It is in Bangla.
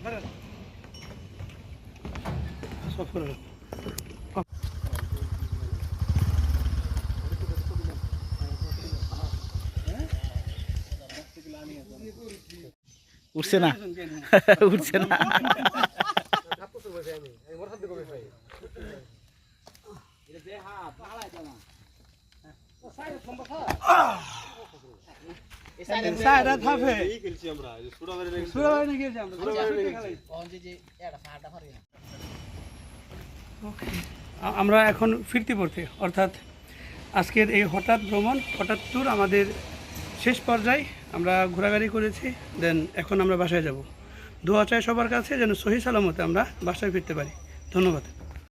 করতে হবে করে গেল এই সব করে নাও। উঠছে না উঠছে না সাইডা থাপে খেলছি আমরা সুরাবাড়ি নাকি সুরাবাড়ি নিয়ে গেছি আমরা। সুরাবাড়ি নাকি আ- আমরা এখন ফিরতি পড়তে অর্থাৎ আজকের এই হঠাৎ ভ্রমণ হঠাৎ ট্যুর আমাদের শেষ পর্যায়ে। আমরা ঘোরাঘুরি করেছি দেন এখন আমরা বাসায় যাব। দোয়া চাই সবার কাছে যেন সহি সালামতে আমরা বাসায় ফিরতে পারি। ধন্যবাদ।